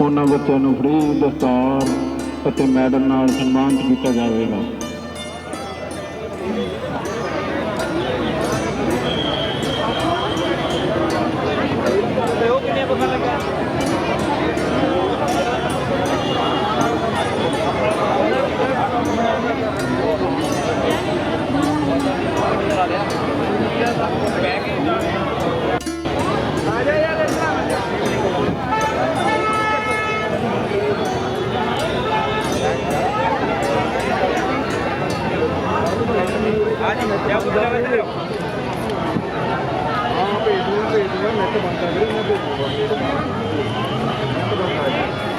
ਉਹਨਾਂ ਬੱਚਿਆਂ ਨੂੰ ਫ੍ਰੀ ਦਸਤਾਰ ਅਤੇ ਮੈਡਲ ਨਾਲ ਸਨਮਾਨਿਤ ਕੀਤਾ ਜਾਵੇਗਾ।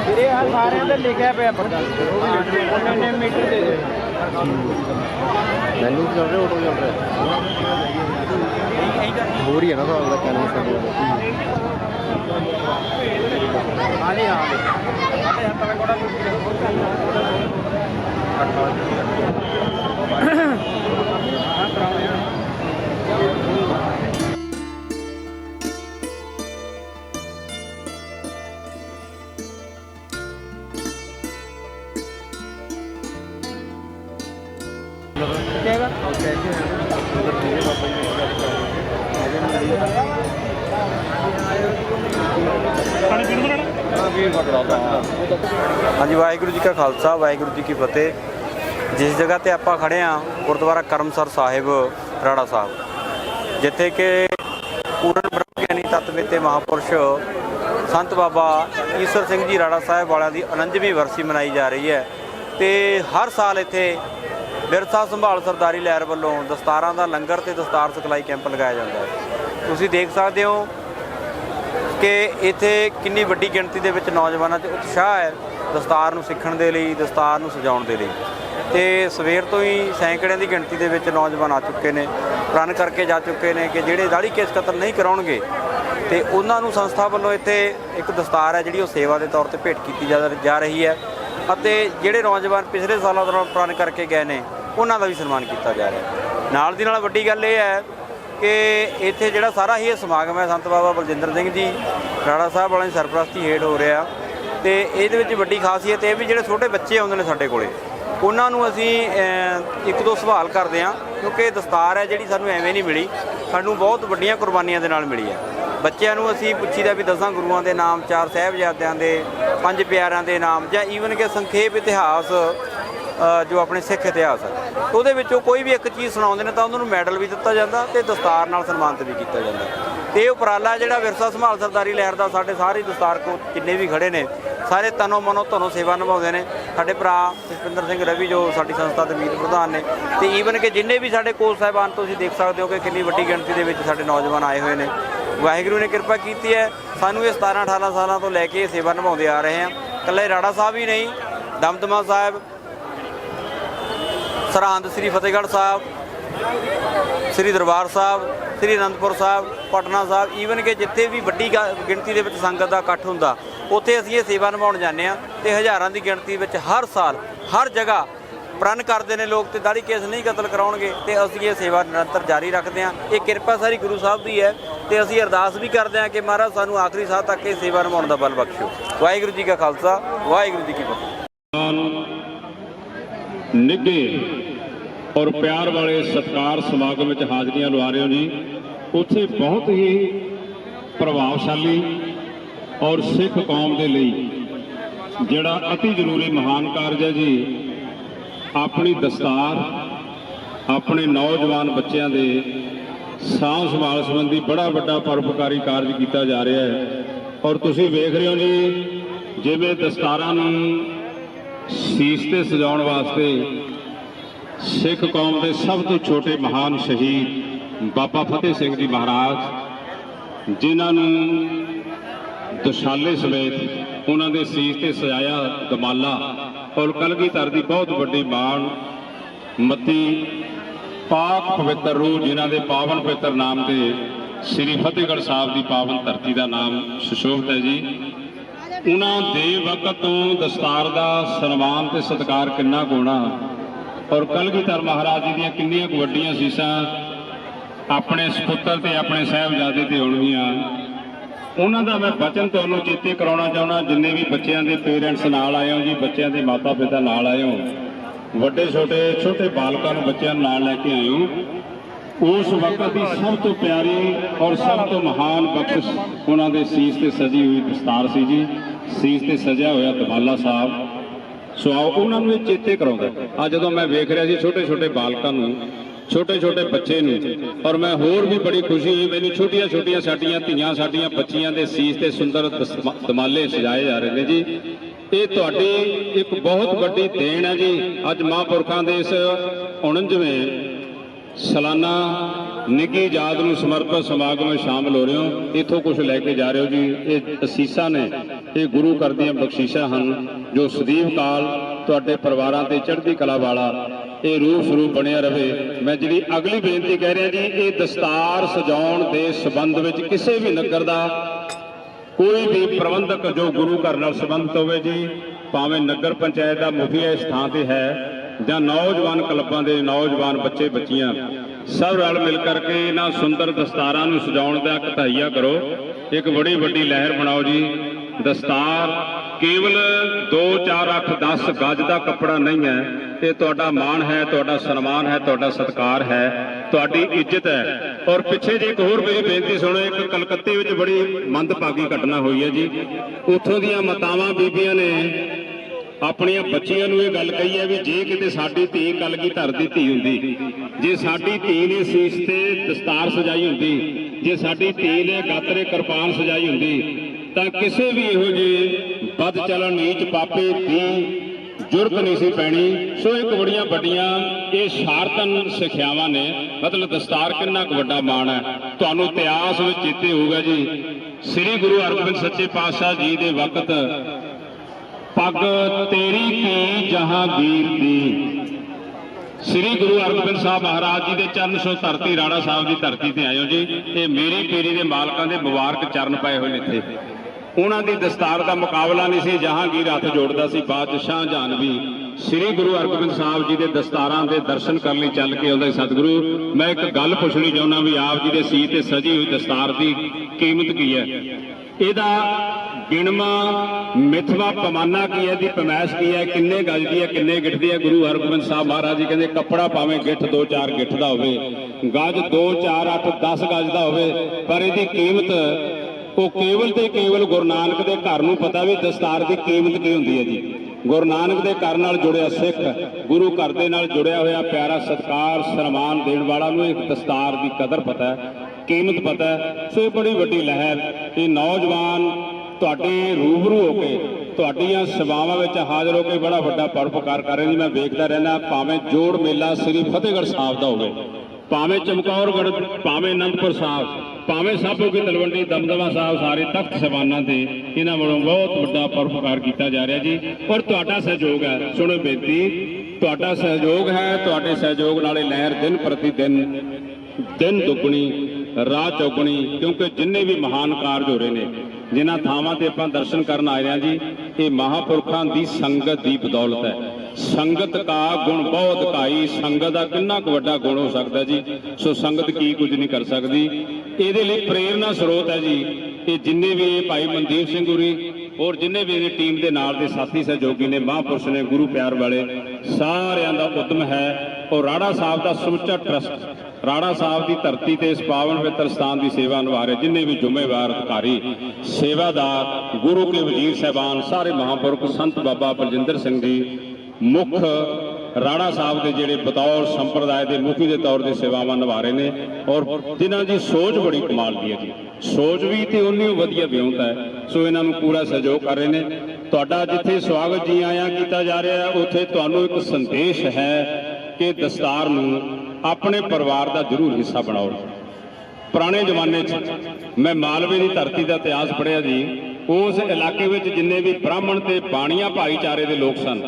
ਵੀਰੇ ਆ ਸਾਰਿਆਂ ਦੇ ਲਿਖਿਆ ਪਿਆ ਪਤਾ ਉਹਨੇ ਨੇ ਮੀਟਰ ਦੇ ਦੇ ਮੈਨੂੰ ਚੱਲ ਰਿਹਾ ਆਟੋ ਚੱਲ ਰਿਹਾ। ਹੋਰ ਹੀ ਹੈ ਨਾ ਸਾਲ ਦਾ ਕੈਨਵਸ ਸਾਡੇ ਵਾਲਾ। ਜੀ ਹਾਂ ਸਾਡੇ ਹੱਥ ਵਾਲਾ ਕੋੜਾ ਹਾਂਜੀ ਖਾਲਸਾ, ਵਾਹਿਗੁਰੂ ਜੀ ਕੀ ਫਤਿਹ। ਜਿਸ ਜਗ੍ਹਾ ਤੇ ਆਪਾਂ ਖੜੇ ਆ, ਗੁਰਦੁਆਰਾ ਕਰਮਸਰ ਸਾਹਿਬ, ਰਾੜਾ ਸਾਹਿਬ। ਜਿੱਥੇ ਕਿ ਪੂਰਨ ਬ੍ਰਹਮ ਗਿਆਨੀ ਤਤਵੇਤੇ ਮਹਾਪੁਰਸ਼ ਸੰਤ ਬਾਬਾ ਈਸ਼ਰ ਸਿੰਘ ਜੀ ਰਾੜਾ ਸਾਹਿਬ ਵਾਲਿਆਂ ਦੀ 49ਵੀਂ ਵਰਸੀ ਮਨਾਈ ਜਾ ਰਹੀ ਹੈ। ਤੇ ਹਰ ਸਾਲ ਇੱਥੇ ਵਿਰਸਾ ਸੰਭਾਲ ਸਰਦਾਰੀ ਲਹਿਰ ਵੱਲੋਂ ਦਸਤਾਰਾਂ ਦਾ ਲੰਗਰ ਤੇ ਦਸਤਾਰ ਸਿਖਲਾਈ ਕੈਂਪ ਲਗਾਇਆ ਜਾਂਦਾ ਹੈ। ਤੁਸੀਂ ਦੇਖ ਸਕਦੇ ਹੋ ਕਿ ਇੱਥੇ ਕਿੰਨੀ ਵੱਡੀ ਗਿਣਤੀ ਦੇ ਵਿੱਚ ਨੌਜਵਾਨਾਂ 'ਚ ਉਤਸ਼ਾਹ ਹੈ ਦਸਤਾਰ ਨੂੰ ਸਿੱਖਣ ਦੇ ਲਈ, ਦਸਤਾਰ ਨੂੰ ਸਜਾਉਣ ਦੇ ਲਈ। ਤੇ ਸਵੇਰ ਤੋਂ ਹੀ ਸੈਂਕੜਿਆਂ ਦੀ ਗਿਣਤੀ ਦੇ ਵਿੱਚ ਨੌਜਵਾਨ ਆ ਚੁੱਕੇ ਨੇ ਪ੍ਰਣ ਕਰਕੇ ਜਾ ਚੁੱਕੇ ਨੇ ਕਿ ਜਿਹੜੇ ਦਾੜੀ ਕੇਸ ਕਤਲ ਨਹੀਂ ਕਰਾਉਣਗੇ, ਤੇ ਉਹਨਾਂ ਨੂੰ ਸੰਸਥਾ ਵੱਲੋਂ ਇੱਥੇ ਇੱਕ ਦਸਤਾਰ ਹੈ ਜਿਹੜੀ ਉਹ ਸੇਵਾ ਦੇ ਤੌਰ ਤੇ ਭੇਟ ਕੀਤੀ ਜਾ ਜਾ ਰਹੀ ਹੈ ਅਤੇ ਜਿਹੜੇ ਨੌਜਵਾਨ ਪਿਛਲੇ ਸਾਲਾਂ ਦੌਰਾਨ ਪ੍ਰਣ ਕਰਕੇ ਗਏ ਨੇ, ਉਹਨਾਂ ਦਾ ਵੀ ਸਨਮਾਨ ਕੀਤਾ ਜਾ ਰਿਹਾ ਹੈ। ਨਾਲ ਦੀ ਨਾਲ ਵੱਡੀ ਗੱਲ ਇਹ ਹੈ ਕਿ ਇੱਥੇ ਜਿਹੜਾ ਸਾਰਾ ਹੀ ਇਹ ਸਮਾਗਮ ਹੈ ਸੰਤ ਬਾਬਾ ਬਲਜਿੰਦਰ ਸਿੰਘ ਜੀ, ਰਾਣਾ ਸਾਹਿਬ ਵਾਲਿਆਂ ਦੀ ਸਰਪ੍ਰਸਤੀ ਹੇਠ ਹੋ ਰਿਹਾ। ਤੇ ਇਹਦੇ ਵਿੱਚ ਵੱਡੀ ਖਾਸੀਅਤ ਇਹ ਵੀ ਜਿਹੜੇ ਛੋਟੇ ਬੱਚੇ ਆਉਂਦੇ ਨੇ ਸਾਡੇ ਕੋਲੇ, ਉਹਨਾਂ ਨੂੰ ਅਸੀਂ ਇੱਕ ਦੋ ਸਵਾਲ ਕਰਦੇ ਹਾਂ, ਕਿਉਂਕਿ ਦਸਤਾਰ ਹੈ ਜਿਹੜੀ ਸਾਨੂੰ ਐਵੇਂ ਨਹੀਂ ਮਿਲੀ। ਸਾਨੂੰ ਬਹੁਤ ਵੱਡੀਆਂ ਕੁਰਬਾਨੀਆਂ ਦੇ ਨਾਲ ਮਿਲੀ ਹੈ। ਬੱਚਿਆਂ ਨੂੰ ਅਸੀਂ ਪੁੱਛੀਦਾ ਵੀ ਦਸਾਂ ਗੁਰੂਆਂ ਦੇ ਨਾਮ, ਚਾਰ ਸਾਹਿਬਜ਼ਾਦਿਆਂ ਦੇ, ਪੰਜ ਪਿਆਰਿਆਂ ਦੇ ਨਾਮ ਜਾਂ ਈਵਨ ਕਿ ਸੰਖੇਪ ਇਤਿਹਾਸ ਜੋ ਆਪਣੇ ਸਿੱਖ ਇਤਿਹਾਸ ਹੈ ਉਹਦੇ ਵਿੱਚੋਂ ਕੋਈ ਵੀ ਇੱਕ ਚੀਜ਼ ਸੁਣਾਉਂਦੇ ਨੇ ਤਾਂ ਉਹਨਾਂ ਨੂੰ ਮੈਡਲ ਵੀ ਦਿੱਤਾ ਜਾਂਦਾ ਤੇ ਦਸਤਾਰ ਨਾਲ ਸਨਮਾਨਿਤ ਵੀ ਕੀਤਾ ਜਾਂਦਾ। ਤੇ ਇਹ ਉਪਰਾਲਾ ਜਿਹੜਾ ਵਿਰਸਾ ਸੰਭਾਲ ਸਰਦਾਰੀ ਲਹਿਰ ਦਾ, ਸਾਡੇ ਸਾਰੇ ਦਸਤਾਰ ਕੋ ਜਿੰਨੇ ਵੀ ਖੜੇ ਨੇ, ਸਾਰੇ ਤਨੋ ਮਨੋ ਧਨੋ ਸੇਵਾ ਨਿਭਾਉਂਦੇ ਨੇ। ਸਾਡੇ ਭਰਾ ਜਸਪਿੰਦਰ ਸਿੰਘ ਰਵੀ ਜੋ ਸਾਡੀ ਸੰਸਥਾ ਦੇ ਮੀਤ ਪ੍ਰਧਾਨ ਨੇ, ਤੇ ਈਵਨ ਕਿ ਜਿੰਨੇ ਵੀ ਸਾਡੇ ਕੋਲ ਸਾਹਿਬਾਨ ਤੁਸੀਂ ਦੇਖ ਸਕਦੇ ਹੋ ਕਿ ਕਿੰਨੀ ਵੱਡੀ ਗਿਣਤੀ ਦੇ ਵਿੱਚ ਸਾਡੇ ਨੌਜਵਾਨ ਆਏ ਹੋਏ ਨੇ। ਵਾਹਿਗੁਰੂ ਨੇ ਕਿਰਪਾ ਕੀਤੀ ਹੈ, ਸਾਨੂੰ ਇਹ 17 18 ਸਾਲਾਂ ਤੋਂ ਲੈ ਕੇ ਇਹ ਸੇਵਾ ਨਿਭਾਉਂਦੇ ਆ ਰਹੇ ਹਾਂ। ਇਕੱਲੇ ਰਾੜਾ ਸਾਹਿਬ ਹੀ ਨਹੀਂ, ਦਮਦਮਾ ਸਾਹਿਬ ਸਰਹੰਦ ਸ੍ਰੀ ਫਤਿਹਗੜ੍ਹ ਸਾਹਿਬ, ਸ੍ਰੀ ਦਰਬਾਰ ਸਾਹਿਬ, ਸ੍ਰੀ ਅਨੰਦਪੁਰ ਸਾਹਿਬ, ਪਟਨਾ ਸਾਹਿਬ ਈਵਨ ਕਿ ਜਿੱਥੇ ਵੀ ਵੱਡੀ ਗਾ- ਗਿਣਤੀ ਦੇ ਵਿੱਚ ਸੰਗਤ ਦਾ ਇਕੱਠ ਹੁੰਦਾ, ਉੱਥੇ ਅਸੀਂ ਇਹ ਸੇਵਾ ਨਿਭਾਉਣ ਜਾਂਦੇ ਆ ਤੇ ਹਜ਼ਾਰਾਂ ਦੀ ਗਿਣਤੀ ਵਿੱਚ ਹਰ ਸਾਲ, ਹਰ ਜਗ੍ਹਾ ਪ੍ਰਣ ਕਰਦੇ ਨੇ ਲੋਕ ਤੇ ਦਾੜੀ ਕੇਸ ਨਹੀਂ ਕਤਲ ਕਰਾਉਣਗੇ ਤੇ ਅਸੀਂ ਇਹ ਸੇਵਾ ਨਿਰੰਤਰ ਜਾਰੀ ਰੱਖਦੇ ਆ ਇਹ ਕਿਰਪਾ ਸਾਰੀ ਗੁਰੂ ਸਾਹਿਬ ਦੀ ਹੈ ਤੇ ਅਸੀਂ ਅਰਦਾਸ ਵੀ ਕਰਦੇ ਆ ਕਿ ਮਹਾਰਾਜ ਸਾਨੂੰ ਆਖਰੀ ਸਾਹ ਤੱਕ ਇਹ ਸੇਵਾ ਨਿਭਾਉਣ ਦਾ ਬਲ ਬਖਸ਼ੋ ਵਾਹਿਗੁਰੂ ਜੀ ਕਾ ਖਾਲਸਾ, ਵਾਹਿਗੁਰੂ ਜੀ ਕੀ ਫਤਿਹ। ਨਿੱਘੇ ਔਰ ਪਿਆਰ ਵਾਲੇ ਸਤਕਾਰ ਸਮਾਗਮ ਵਿੱਚ ਹਾਜ਼ਰੀਆਂ ਲਵਾ ਰਹੇ ਹੋ ਜੀ। ਉੱਥੇ ਬਹੁਤ ਹੀ ਪ੍ਰਭਾਵਸ਼ਾਲੀ ਔਰ ਸਿੱਖ ਕੌਮ ਦੇ ਲਈ ਜਿਹੜਾ ਅਤੀ ਜ਼ਰੂਰੀ ਮਹਾਨ ਕਾਰਜ ਹੈ ਜੀ, ਆਪਣੀ ਦਸਤਾਰ, ਆਪਣੇ ਨੌਜਵਾਨ ਬੱਚਿਆਂ ਦੇ ਸਾਂਭ ਸੰਭਾਲ ਸੰਬੰਧੀ ਬੜਾ ਵੱਡਾ ਪਰਉਪਕਾਰੀ ਕਾਰਜ ਕੀਤਾ ਜਾ ਰਿਹਾ ਹੈ। ਔਰ ਤੁਸੀਂ ਵੇਖ ਰਹੇ ਹੋ ਜੀ, ਜਿਵੇਂ ਦਸਤਾਰਾਂ ਨੂੰ ਸੀਸ ਤੇ ਸਜਾਉਣ ਵਾਸਤੇ ਸਿੱਖ ਕੌਮ ਦੇ ਸਭ ਤੋਂ ਛੋਟੇ ਮਹਾਨ ਸ਼ਹੀਦ ਬਾਬਾ ਫਤਿਹ ਸਿੰਘ ਜੀ ਮਹਾਰਾਜ, ਜਿਨ੍ਹਾਂ ਨੂੰ ਦਸ਼ਾਲੇ ਸਮੇਤ ਉਹਨਾਂ ਦੇ ਸੀਸ ਤੇ ਸਜਾਇਆ ਦਮਾਲਾ ਔਰ ਕਲਗੀਧਰ ਦੀ ਬਹੁਤ ਵੱਡੀ ਮਾਣ, ਮਤੀ, ਪਾਕ ਪਵਿੱਤਰ ਰੂਹ ਜਿਨ੍ਹਾਂ ਦੇ ਪਾਵਨ ਪਵਿੱਤਰ ਨਾਮ ਤੇ ਸ੍ਰੀ ਫਤਿਹਗੜ੍ਹ ਸਾਹਿਬ ਦੀ ਪਾਵਨ ਧਰਤੀ ਦਾ ਨਾਮ ਸੁਸ਼ੋਭਿਤ ਹੈ ਜੀ। ਉਹਨਾਂ ਦੇ ਵਕਤ ਤੋਂ ਦਸਤਾਰ ਦਾ ਸਨਮਾਨ ਤੇ ਸਤਿਕਾਰ ਕਿੰਨਾ ਕੁ ਔਰ ਕਲਗੀਧਰ ਮਹਾਰਾਜ ਜੀ ਦੀਆਂ ਕਿੰਨੀਆਂ ਕੁ ਵੱਡੀਆਂ ਸੀਸਾਂ ਆਪਣੇ ਸੁਪੁੱਤਰ ਤੇ ਆਪਣੇ ਸਾਹਿਬਜ਼ਾਦੇ ਤੇ ਹੋਣਗੀਆਂ। ਉਹਨਾਂ ਦਾ ਮੈਂ ਬਚਨ ਤੁਹਾਨੂੰ ਚੇਤੇ ਕਰਾਉਣਾ ਚਾਹੁੰਦਾ, ਜਿੰਨੇ ਵੀ ਬੱਚਿਆਂ ਦੇ ਪੇਰੈਂਟਸ ਨਾਲ ਆਏ ਹੋ ਜੀ, ਬੱਚਿਆਂ ਦੇ ਮਾਤਾ-ਪਿਤਾ ਨਾਲ ਆਏ ਹੋ, ਵੱਡੇ, ਛੋਟੇ ਛੋਟੇ ਬਾਲਕਾਂ ਨੂੰ ਬੱਚਿਆਂ ਨੂੰ ਨਾਲ ਲੈ ਕੇ ਆਏ ਹੋ, ਉਸ ਵਕਤ ਦੀ ਸਭ ਤੋਂ ਪਿਆਰੀ ਔਰ ਸਭ ਤੋਂ ਮਹਾਨ ਬਖਸ਼ਿਸ਼ ਉਹਨਾਂ ਦੇ ਸੀਸ ਤੇ ਸਜੀ ਹੋਈ ਦਸਤਾਰ ਸੀ ਜੀ। ਸੀਸ ਤੇ ਸਜਿਆ ਹੋਇਆ ਦਮਾਲਾ ਸਾਹਿਬ। ਸੋ ਆਓ ਉਹਨਾਂ ਨੂੰ ਇਹ ਚੇਤੇ ਕਰਾਉਂਦਾ ਆ ਜਦੋਂ ਮੈਂ ਵੇਖ ਰਿਹਾ ਸੀ ਛੋਟੇ ਛੋਟੇ ਬਾਲਕਾਂ ਨੂੰ, ਛੋਟੇ ਛੋਟੇ ਬੱਚੇ ਨੂੰ, ਔਰ ਮੈਂ ਹੋਰ ਵੀ ਬੜੀ ਖੁਸ਼ੀ ਹੋਈ, ਮੈਨੂੰ ਛੋਟੀਆਂ ਛੋਟੀਆਂ ਸਾਡੀਆਂ ਧੀਆਂ, ਸਾਡੀਆਂ ਬੱਚੀਆਂ ਦੇ ਸੀਸ ਤੇ ਸੁੰਦਰ ਦਮਾਲੇ ਸਜਾਏ ਜਾ ਰਹੇ ਨੇ ਜੀ। ਇਹ ਤੁਹਾਡੀ ਇੱਕ ਬਹੁਤ ਵੱਡੀ ਦੇਣ ਹੈ ਜੀ। ਅੱਜ ਮਹਾਂਪੁਰਖਾਂ ਦੇ ਇਸ 49ਵੇਂ ਸਾਲਾਨਾ ਨਿੱਘੀ ਯਾਦ ਨੂੰ ਸਮਰਪਿਤ ਸਮਾਗਮ ਵਿੱਚ ਸ਼ਾਮਲ ਹੋ ਰਹੇ ਹੋ। ਇਥੋਂ ਕੁਝ ਲੈ ਕੇ ਜਾ ਰਹੇ ਹੋ ਜੀ। ਇਹ ਅਸੀਸਾਂ ਨੇ, ਇਹ ਗੁਰੂ ਘਰ ਦੀਆਂ ਬਖਸ਼ਿਸ਼ਾਂ ਹਨ, ਜੋ ਸਦੀਵ ਕਾਲ ਤੁਹਾਡੇ ਪਰਿਵਾਰਾਂ ਤੇ ਚੜ੍ਹਦੀ ਕਲਾ ਵਾਲਾ, ਇਹ ਰੂਪ ਸਰੂਪ ਬਣਿਆ ਰਹੇ। ਮੈਂ ਜਿਹੜੀ ਅਗਲੀ ਬੇਨਤੀ ਕਹਿ ਰਿਹਾ ਜੀ, ਇਹ ਦਸਤਾਰ ਸਜਾਉਣ ਦੇ ਸਬੰਧ ਵਿੱਚ ਕਿਸੇ ਵੀ ਨਗਰ ਦਾ ਕੋਈ ਵੀ ਪ੍ਰਬੰਧਕ ਜੋ ਗੁਰੂ ਘਰ ਨਾਲ ਸੰਬੰਧਿਤ ਹੋਵੇ ਜੀ, ਭਾਵੇਂ ਨਗਰ ਪੰਚਾਇਤ ਦਾ ਮੁਖੀਆ ਇਸ ਥਾਂ ਤੇ ਹੈ, ਜਾਂ ਨੌਜਵਾਨ ਕਲੱਬਾਂ ਦੇ ਨੌਜਵਾਨ ਬੱਚੇ ਬੱਚੀਆਂ ਸਭ ਰਲ ਮਿਲ ਕਰਕੇ ਇਹਨਾਂ ਸੁੰਦਰ ਦਸਤਾਰਾਂ ਨੂੰ ਸਜਾਉਣ ਦਾ ਇੱਕ ਕਰੋ। ਇੱਕ ਬੜੀ ਵੱਡੀ ਲਹਿਰ ਬਣਾਓ ਜੀ। ਦਸਤਾਰ ਕੇਵਲ 2 4 8 10 ਗਜ ਦਾ ਕੱਪੜਾ ਨਹੀਂ ਹੈ। ਇਹ ਤੁਹਾਡਾ ਮਾਣ ਹੈ, ਤੁਹਾਡਾ ਸਨਮਾਨ ਹੈ, ਤੁਹਾਡਾ ਸਤਿਕਾਰ ਹੈ, ਤੁਹਾਡੀ ਇੱਜ਼ਤ ਹੈ। ਔਰ ਪਿੱਛੇ ਜੇ ਇੱਕ ਹੋਰ ਮੇਰੀ ਬੇਨਤੀ ਸੁਣੋ, ਇੱਕ ਕਲਕੱਤੇ ਵਿੱਚ ਬੜੀ ਮੰਦਭਾਗੀ ਘਟਨਾ ਹੋਈ ਹੈ ਜੀ। ਉੱਥੋਂ ਦੀਆਂ ਮਾਤਾਵਾਂ, ਬੀਬੀਆਂ ਨੇ ਆਪਣੀਆਂ ਬੱਚੀਆਂ ਨੂੰ ਇਹ ਗੱਲ ਕਹੀ ਹੈ ਵੀ ਜੇ ਕਿਤੇ ਸਾਡੀ ਧੀ ਕਲਗੀ ਧਰ ਦੀ ਧੀ ਹੁੰਦੀ, ਜੇ ਸਾਡੀ ਧੀ ਨੇ ਸੀਸ ਤੇ ਦਸਤਾਰ ਸਜਾਈ ਹੁੰਦੀ, ਜੇ ਸਾਡੀ ਧੀ ਨੇ ਗਾਤਰੇ ਕਿਰਪਾਨ ਸਜਾਈ ਹੁੰਦੀ, ਤਾਂ ਕਿਸੇ ਵੀ ਇਹੋ ਜਿਹੇ ਬਦ ਚਲਣ ਨੀਚ ਪਾਪੇ ਦੀ ਜੁਰਤ ਨਹੀਂ ਸੀ ਪੈਣੀ। ਸੋ ਇੱਕ ਬੜੀਆਂ ਵੱਡੀਆਂ, ਇਹ ਸ਼ਾਰਤਨ ਸਿੱਖਿਆਵਾਂ ਨੇ। ਮਤਲਬ ਦਸਤਾਰ ਕਿੰਨਾ ਕੁ ਵੱਡਾ ਮਾਣ ਹੈ। ਤੁਹਾਨੂੰ ਇਤਿਹਾਸ ਵਿੱਚ ਚੇਤੇ ਹੋਊਗਾ ਜੀ, ਸ੍ਰੀ ਗੁਰੂ ਅਰਜਨ ਸੱਚੇ ਪਾਤਸ਼ਾਹ ਜੀ ਦੇ ਵਕਤ ਪੱਗ ਤੇਰੀ ਕੀ ਜਹਾਂਗੀਰ ਦੀ ਸ੍ਰੀ ਗੁਰੂ ਅਰਜਨ ਸਾਹਿਬ ਮਹਾਰਾਜ ਜੀ ਦੇ ਚਰਨ ਛੋਹ ਧਰਤੀ ਰਾੜਾ ਸਾਹਿਬ ਦੀ ਧਰਤੀ ਤੇ ਆਇਓ ਜੀ ਤੇ ਮੇਰੀ ਪੀਰੀ ਦੇ ਮਾਲਕਾਂ ਦੇ ਮੁਬਾਰਕ ਚਰਨ ਪਏ ਹੋਏ ਨੇ ਇੱਥੇ। ਉਹਨਾਂ ਦੀ ਦਸਤਾਰ ਦਾ ਮੁਕਾਬਲਾ ਨਹੀਂ ਸੀ ਜਹਾਂਗੀਰ ਹੱਥ ਜੋੜਦਾ ਸੀ, ਬਾਦਸ਼ਾਹ ਜਹਾਨ ਵੀ। ਸ੍ਰੀ ਗੁਰੂ ਅਰਜਨ ਸਾਹਿਬ ਜੀ ਦੇ ਦਸਤਾਰਾਂ ਦੇ ਦਰਸ਼ਨ ਕਰਨ ਲਈ ਚੱਲ ਕੇ ਆਉਂਦਾ ਸੀ ਸਤਿਗੁਰੂ, ਮੈਂ ਇੱਕ ਗੱਲ ਪੁੱਛਣੀ ਚਾਹੁੰਦਾ ਵੀ ਆਪ ਜੀ ਦੇ ਸੀਸ ਤੇ ਸਜੀ ਹੋਈ ਦਸਤਾਰ ਦੀ ਕੀਮਤ ਕੀ ਹੈ? ਇਹਦਾ ਗਿਣਮਾ ਮਿਥਵਾ ਪਮਾਨਾ ਕੀ ਹੈ ਦੀ ਪਮੈਸ਼ ਕੀ ਹੈ? ਕਿੰਨੇ ਗਜ ਦੀ ਹੈ? ਕਿੰਨੇ ਗਿੱਠ ਦੀ ਹੈ? ਗੁਰੂ ਹਰਗੋਬਿੰਦ ਸਾਹਿਬ ਮਹਾਰਾਜ ਜੀ ਕਹਿੰਦੇ ਕੱਪੜਾ ਭਾਵੇਂ ਗਿੱਠ 2-4 ਗਿੱਠ ਦਾ ਹੋਵੇ, ਗਜ 2 4 8 10 ਗਜ ਦਾ ਹੋਵੇ, ਪਰ ਇਹਦੀ ਕੀਮਤ, ਉਹ ਕੇਵਲ ਤੇ ਕੇਵਲ ਗੁਰੂ ਨਾਨਕ ਦੇ ਘਰ ਨੂੰ ਪਤਾ ਵੀ ਦਸਤਾਰ ਦੀ ਕੀਮਤ ਕੀ ਹੁੰਦੀ ਹੈ ਜੀ। ਗੁਰੂ ਨਾਨਕ ਦੇ ਘਰ ਨਾਲ ਜੁੜਿਆ ਸਿੱਖ, ਗੁਰੂ ਘਰ ਦੇ ਨਾਲ ਜੁੜਿਆ ਹੋਇਆ ਪਿਆਰਾ ਸਤਕਾਰ, ਸਨਮਾਨ ਦੇਣ ਵਾਲਾ ਨੂੰ ਇੱਕ ਦਸਤਾਰ ਦੀ ਕਦਰ ਪਤਾ ਹੈ, ਕੀਮਤ ਪਤਾ ਹੈ। ਸੋ ਇਹ ਬੜੀ ਵੱਡੀ ਲਹਿਰ, ਇਹ ਨੌਜਵਾਨ ਤੁਹਾਡੇ ਰੂਬਰੂ ਹੋ ਕੇ ਤੁਹਾਡੀਆਂ ਸੇਵਾਵਾਂ ਵਿੱਚ ਹਾਜ਼ਰ ਹੋ ਕੇ ਬੜਾ ਵੱਡਾ ਪਰਉਪਕਾਰ ਕਰ ਰਹੇ ਨੇ। ਮੈਂ ਵੇਖਦਾ ਰਹਿਣਾ ਭਾਵੇਂ ਜੋੜ ਮੇਲਾ ਸ੍ਰੀ ਫਤਿਹਗੜ੍ਹ ਸਾਹਿਬ ਦਾ ਹੋਵੇ, ਭਾਵੇਂ ਚਮਕੌਰਗੜ੍ਹ, ਭਾਵੇਂ ਅਨੰਦਪੁਰ ਸਾਹਿਬ, ਭਾਵੇਂ ਸਾਬੋ ਕੀ ਤਲਵੰਡੀ, ਦਮਦਮਾ ਸਾਹਿਬ, ਸਾਰੇ ਤਖਤ ਸਵਾਨਾਂ ਤੇ ਇਹਨਾਂ ਵੱਲੋਂ ਬਹੁਤ ਵੱਡਾ ਪਰਉਪਕਾਰ ਕੀਤਾ ਜਾ ਰਿਹਾ ਜੀ। ਔਰ ਤੁਹਾਡਾ ਸਹਿਯੋਗ ਹੈ। ਸੁਣੋ ਬੇਨਤੀ, ਤੁਹਾਡਾ ਸਹਿਯੋਗ ਹੈ, ਤੁਹਾਡੇ ਸਹਿਯੋਗ ਨਾਲ ਇਹ ਲਹਿਰ ਦਿਨ ਪ੍ਰਤੀ ਦਿਨ ਦਿਨ ਦੁੱਗਣੀ, ਰਾਤ ਚੌਗਣੀ, ਕਿਉਂਕਿ ਜਿੰਨੇ ਵੀ ਮਹਾਨ ਕਾਰਜ ਹੋ ਰਹੇ ਨੇ ਜਿਨ੍ਹਾਂ ਥਾਵਾਂ ਤੇ ਆਪਾਂ ਦਰਸ਼ਨ ਕਰਨ ਆਏ ਹਾਂ ਜੀ, ਇਹ ਮਹਾਪੁਰਖਾਂ ਦੀ ਸੰਗਤ ਦੀ ਬਦੌਲਤ ਹੈ। ਸੰਗਤ ਕਾ ਗੁਣ ਬਹੁਤ ਕਾਈ, ਸੰਗਤ ਦਾ ਕਿੰਨਾ ਕੁ ਵੱਡਾ ਗੁਣ ਹੋ ਸਕਦਾ ਜੀ। ਸੋ ਸੰਗਤ ਕੀ ਕੁਝ ਨਹੀਂ ਕਰ ਸਕਦੀ। ਇਹਦੇ ਲਈ ਪ੍ਰੇਰਣਾ ਸਰੋਤ ਹੈ ਜੀ, ਇਹ ਜਿੰਨੇ ਵੀ ਇਹ ਭਾਈ ਮਨਦੀਪ ਸਿੰਘ ਗੁਰੀ ਔਰ ਜਿੰਨੇ ਵੀ ਇਹਦੀ ਟੀਮ ਦੇ ਨਾਲ ਦੇ ਸਾਥੀ ਸਹਿਯੋਗੀ ਨੇ, ਮਹਾਂਪੁਰਸ਼ ਨੇ, ਗੁਰੂ ਪਿਆਰ ਵਾਲੇ, ਸਾਰਿਆਂ ਦਾ ਉਦਮ ਹੈ। ਔਰ ਰਾੜਾ ਸਾਹਿਬ ਦਾ ਸਮੁੱਚਾ ਟਰਸਟ ਰਾਣਾ ਸਾਹਿਬ ਦੀ ਧਰਤੀ ਤੇ ਇਸ ਪਾਵਨ ਪਵਿੱਤਰ ਸਥਾਨ ਦੀ ਸੇਵਾ ਨਿਭਾ ਰਹੇ ਜਿੰਨੇ ਵੀ ਜ਼ਿੰਮੇਵਾਰ ਅਧਿਕਾਰੀ, ਸੇਵਾਦਾਰ, ਗੁਰੂ ਕੇ ਵਜ਼ੀਰ ਸਹਿਬਾਨ, ਸਾਰੇ ਮਹਾਂਪੁਰਖ ਸੰਤ ਬਾਬਾ ਬਲਜਿੰਦਰ ਸਿੰਘ ਜੀ, ਮੁੱਖ ਰਾਣਾ ਸਾਹਿਬ ਦੇ ਜਿਹੜੇ ਬਤੌਰ ਸੰਪਰਦਾਇ ਦੇ ਮੁਖੀ ਦੇ ਤੌਰ ਤੇ ਸੇਵਾਵਾਂ ਨਿਭਾ ਰਹੇ ਨੇ ਔਰ ਜਿਨ੍ਹਾਂ ਦੀ ਸੋਚ ਬੜੀ ਕਮਾਲ ਦੀ ਹੈ ਜੀ ਸੋਚ ਵੀ ਤੇ ਉਨੀ ਵਧੀਆ ਵਿਉਂਤ ਹੈ, ਸੋ ਇਹਨਾਂ ਨੂੰ ਪੂਰਾ ਸਹਿਯੋਗ ਕਰ ਰਹੇ ਨੇ। ਤੁਹਾਡਾ ਜਿੱਥੇ ਸਵਾਗਤ ਜੀ ਆਇਆਂ ਕੀਤਾ ਜਾ ਰਿਹਾ ਉੱਥੇ ਤੁਹਾਨੂੰ ਇੱਕ ਸੰਦੇਸ਼ ਹੈ ਕਿ ਦਸਤਾਰ ਨੂੰ ਆਪਣੇ ਪਰਿਵਾਰ ਦਾ ਜ਼ਰੂਰ ਹਿੱਸਾ ਬਣਾਓ। ਪੁਰਾਣੇ ਜ਼ਮਾਨੇ 'ਚ ਮੈਂ ਮਾਲਵੇ ਦੀ ਧਰਤੀ ਦਾ ਇਤਿਹਾਸ ਪੜ੍ਹਿਆ ਜੀ। ਉਸ ਇਲਾਕੇ ਵਿੱਚ ਜਿੰਨੇ ਵੀ ਬ੍ਰਾਹਮਣ ਤੇ ਬਾਣੀਆਂ ਭਾਈਚਾਰੇ ਦੇ ਲੋਕ ਸਨ,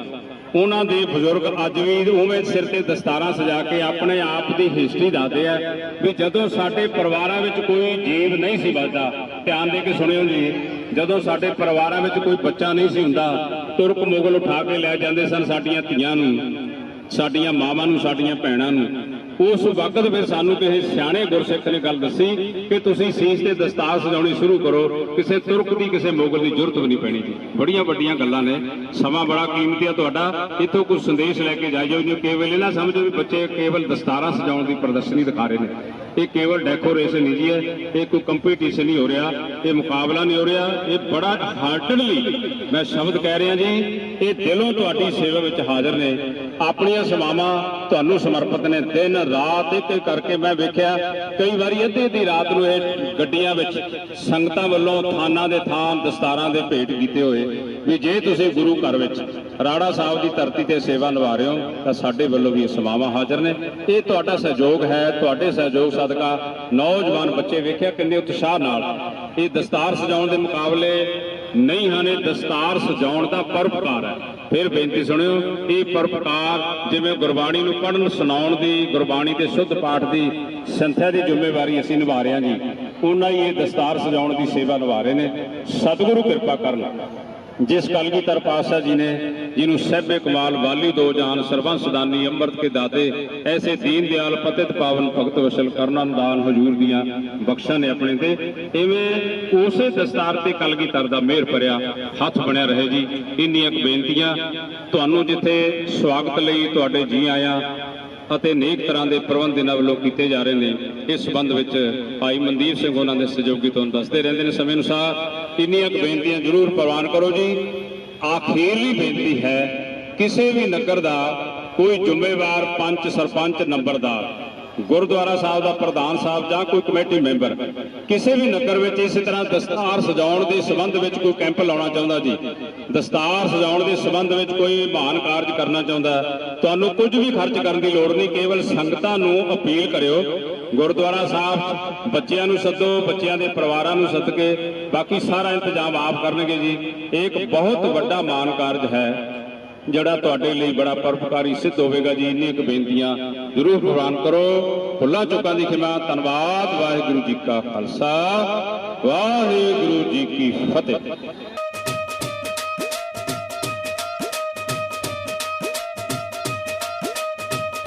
ਉਹਨਾਂ ਦੇ ਬਜ਼ੁਰਗ ਅੱਜ ਵੀ ਉਵੇਂ ਸਿਰ ਤੇ ਦਸਤਾਰਾਂ ਸਜਾ ਕੇ ਆਪਣੇ ਆਪ ਦੀ ਹਿਸਟਰੀ ਦੱਸਦੇ ਆ ਵੀ ਜਦੋਂ ਸਾਡੇ ਪਰਿਵਾਰਾਂ ਵਿੱਚ ਕੋਈ ਜੀਵ ਨਹੀਂ ਸੀ ਬਚਦਾ ਧਿਆਨ ਦੇ ਕੇ ਸੁਣਿਓ ਜੀ, ਜਦੋਂ ਸਾਡੇ ਪਰਿਵਾਰਾਂ ਵਿੱਚ ਕੋਈ ਬੱਚਾ ਨਹੀਂ ਸੀ ਹੁੰਦਾ, ਤੁਰਕ ਮੁਗਲ ਉਠਾ ਕੇ ਲੈ ਜਾਂਦੇ ਸਨ ਸਾਡੀਆਂ ਧੀਆਂ ਨੂੰ। ਸਾਡੀਆਂ ਮਾਵਾਂ ਨੂੰ, ਸਾਡੀਆਂ ਭੈਣਾਂ ਨੂੰ। ਉਸ ਵਕਤ ਫਿਰ ਸਾਨੂੰ ਕਿਸੇ ਸਿਆਣੇ ਗੁਰਸਿੱਖ ਨੇ ਗੱਲ ਦੱਸੀ ਕਿ ਤੁਸੀਂ ਸੀਸ ਤੇ ਦਸਤਾਰ ਸਜਾਉਣੀ ਸ਼ੁਰੂ ਕਰੋ। ਕਿਸੇ ਤੁਰਕ ਦੀ, ਕਿਸੇ ਮੁਗਲ ਦੀ ਜ਼ਰੂਰਤ ਵੀ ਨਹੀਂ ਪੈਣੀ ਜੀ। ਬੜੀਆਂ ਵੱਡੀਆਂ ਗੱਲਾਂ ਨੇ। ਸਮਾਂ ਬੜਾ ਕੀਮਤੀ ਆ ਤੁਹਾਡਾ। ਇੱਥੋਂ ਕੁਝ ਸੰਦੇਸ਼ ਲੈ ਕੇ ਜਾਇਓ ਜੀ। ਕੇਵਲ ਇਹ ਨਾ ਸਮਝੋ ਵੀ ਬੱਚੇ ਕੇਵਲ ਦਸਤਾਰਾਂ ਸਜਾਉਣ ਦੀ ਪ੍ਰਦਰਸ਼ਨੀ ਦਿਖਾ ਰਹੇ ਨੇ। ਇਹ ਕੇਵਲ ਡੈਕੋਰੇਸ਼ਨ ਨਹੀਂ ਜੀ ਹੈ ਇਹ ਕੋਈ ਕੰਪੀਟੀਸ਼ਨ ਨਹੀਂ ਹੋ ਰਿਹਾ। ਇਹ ਮੁਕਾਬਲਾ ਨਹੀਂ ਹੋ ਰਿਹਾ। ਇਹ ਬੜਾ ਹਾਰਟਡਲੀ ਮੈਂ ਸ਼ਬਦ ਕਹਿ ਰਿਹਾ ਜੀ, ਇਹ ਦਿਲੋਂ ਤੁਹਾਡੀ ਸੇਵਾ ਵਿੱਚ ਹਾਜ਼ਰ ਨੇ। ਆਪਣੀਆਂ ਸੇਵਾਵਾਂ ਤੁਹਾਨੂੰ ਸਮਰਪਿਤ ਨੇ। ਦਿਨ, ਰਾਤ ਇੱਕ ਕਰਕੇ ਮੈਂ ਵੇਖਿਆ, ਕਈ ਵਾਰੀ ਅੱਧੀ ਅੱਧੀ ਰਾਤ ਨੂੰ ਇਹ ਗੱਡੀਆਂ ਵਿੱਚ ਸੰਗਤਾਂ ਵੱਲੋਂ ਥਾਨਾਂ ਦੇ ਥਾਂ ਦਸਤਾਰਾਂ ਦੇ ਭੇਟ ਕੀਤੇ ਹੋਏ। ਵੀ ਜੇ ਤੁਸੀਂ ਗੁਰੂ ਘਰ ਵਿੱਚ ਰਾੜਾ ਸਾਹਿਬ ਦੀ ਧਰਤੀ ਤੇ ਸੇਵਾ ਨਿਭਾ ਰਹੇ ਹੋ, ਤਾਂ ਸਾਡੇ ਵੱਲੋਂ ਵੀ ਸੇਵਾਵਾਂ ਹਾਜ਼ਰ ਨੇ। ਇਹ ਤੁਹਾਡਾ ਸਹਿਯੋਗ ਹੈ, ਤੁਹਾਡੇ ਸਹਿਯੋਗ ਸਦਕਾ ਨੌਜਵਾਨ ਬੱਚੇ ਵੇਖਿਆ ਕਿੰਨੇ ਉਤਸ਼ਾਹ ਨਾਲ। ਇਹ ਦਸਤਾਰ ਸਜਾਉਣ ਦੇ ਮੁਕਾਬਲੇ ਨਹੀਂ ਹਨ ਇਹ ਦਸਤਾਰ ਸਜਾਉਣ ਦਾ ਪਰਪਕਾਰ ਹੈ। ਫਿਰ ਬੇਨਤੀ ਸੁਣਿਓ, ਇਹ ਪਰਪਕਾਰ ਜਿਵੇਂ ਗੁਰਬਾਣੀ ਨੂੰ ਪੜ੍ਹਨ, ਸੁਣਾਉਣ ਦੀ, ਗੁਰਬਾਣੀ ਦੇ ਸ਼ੁੱਧ ਪਾਠ ਦੀ ਸੰਥਿਆ ਦੀ ਜ਼ਿੰਮੇਵਾਰੀ ਅਸੀਂ ਨਿਭਾ ਰਹੇ ਹਾਂ ਜੀ। ਉਹਨਾਂ ਹੀ ਇਹ ਦਸਤਾਰ ਸਜਾਉਣ ਦੀ ਸੇਵਾ ਨਿਭਾ ਰਹੇ ਨੇ। ਸਤਿਗੁਰੂ ਕਿਰਪਾ ਕਰਨ ਜਿਸ ਕਲਗੀਧਰ ਪਾਤਸ਼ਾਹ ਜੀ ਨੇ ਜਿਹਨੂੰ ਸਹਿਬੇ ਕਮਾਲ ਵਾਲੀ ਦੋ ਜਾਨ ਸਰਬੰਸ ਦਾਨੀ ਅੰਮ੍ਰਿਤ ਕੇ ਦਾਤੇ ਐਸੇ ਦੀਨ ਦਿਆਲ ਪਤਿਤ ਪਾਵਨ ਭਗਤ ਵਸਲ ਕਰਨਾ ਦਾਨ ਹਜੂਰ ਦੀਆਂ ਬਖਸ਼ਾਂ ਨੇ ਆਪਣੇ ਤੇ। ਇਵੇਂ ਉਸੇ ਦਸਤਾਰ ਤੇ ਕਲਗੀਧਰ ਦਾ ਮਿਹਰ ਭਰਿਆ ਹੱਥ ਬਣਿਆ ਰਹੇ ਜੀ। ਇੰਨੀਆਂ ਬੇਨਤੀਆਂ। ਤੁਹਾਨੂੰ ਜਿੱਥੇ ਸਵਾਗਤ ਲਈ ਤੁਹਾਡੇ ਜੀ ਆਇਆਂ ਅਤੇ ਨੇਕ ਤਰ੍ਹਾਂ ਦੇ ਪ੍ਰਬੰਧ ਇਹਨਾਂ ਵੱਲੋਂ ਕੀਤੇ ਜਾ ਰਹੇ ਨੇ। ਇਸ ਸੰਬੰਧ ਵਿੱਚ ਭਾਈ ਮਨਦੀਪ ਸਿੰਘ ਉਹਨਾਂ ਦੇ ਸਹਿਯੋਗੀ ਤੁਹਾਨੂੰ ਦੱਸਦੇ ਰਹਿੰਦੇ ਨੇ ਸਮੇਂ ਅਨੁਸਾਰ। ਇੰਨੀਆਂ ਕੁ ਬੇਨਤੀਆਂ ਜ਼ਰੂਰ ਪ੍ਰਵਾਨ ਕਰੋ ਜੀ। ਆਖੀਰਲੀ ਬੇਨਤੀ ਹੈ, ਕਿਸੇ ਵੀ ਨਗਰ ਦਾ ਕੋਈ ਜ਼ਿੰਮੇਵਾਰ ਪੰਚ ਸਰਪੰਚ ਨੰਬਰਦਾਰ ਗੁਰਦੁਆਰਾ ਸਾਹਿਬ ਦਾ ਪ੍ਰਧਾਨ ਸਾਹਿਬ ਜਾਂ ਕੋਈ ਕਮੇਟੀ ਮੈਂਬਰ, ਕਿਸੇ ਵੀ ਨਗਰ ਵਿੱਚ ਇਸੇ ਤਰ੍ਹਾਂ ਦਸਤਾਰ ਸਜਾਉਣ ਦੇ ਸੰਬੰਧ ਵਿੱਚ ਕੋਈ ਕੈਂਪ ਲਾਉਣਾ ਚਾਹੁੰਦਾ ਜੀ? ਦਸਤਾਰ ਸਜਾਉਣ ਦੇ ਸੰਬੰਧ ਵਿੱਚ ਕੋਈ ਮਹਾਨ ਕਾਰਜ ਕਰਨਾ ਚਾਹੁੰਦਾ? ਤੁਹਾਨੂੰ ਕੁਝ ਵੀ ਖਰਚ ਕਰਨ ਦੀ ਲੋੜ ਨਹੀਂ, ਕੇਵਲ ਸੰਗਤਾਂ ਨੂੰ ਅਪੀਲ ਕਰਿਓ। ਗੁਰਦੁਆਰਾ ਸਾਹਿਬ ਬੱਚਿਆਂ ਨੂੰ ਸੱਦੋ, ਬੱਚਿਆਂ ਦੇ ਪਰਿਵਾਰਾਂ ਨੂੰ ਸੱਦ ਕੇ, ਬਾਕੀ ਸਾਰਾ ਇੰਤਜ਼ਾਮ ਆਪ ਕਰਨਗੇ ਜੀ। ਇਹ ਇੱਕ ਬਹੁਤ ਵੱਡਾ ਮਾਨ ਕਾਰਜ ਹੈ। ਜਿਹੜਾ ਤੁਹਾਡੇ ਲਈ ਬੜਾ ਪਰਪਕਾਰੀ ਸਿੱਧ ਹੋਵੇਗਾ ਜੀ, ਇੰਨੀਆਂ ਕੁ ਬੇਨਤੀਆਂ ਜ਼ਰੂਰ ਪ੍ਰਵਾਨ ਕਰੋ। ਭੁੱਲਾਂ ਚੁੱਕਾਂ ਦੀ ਖਿਮਾ, ਧੰਨਵਾਦ, ਵਾਹਿਗੁਰੂ ਜੀ ਕਾ ਖਾਲਸਾ, ਵਾਹਿਗੁਰੂ ਜੀ ਕੀ ਫਤਿਹ।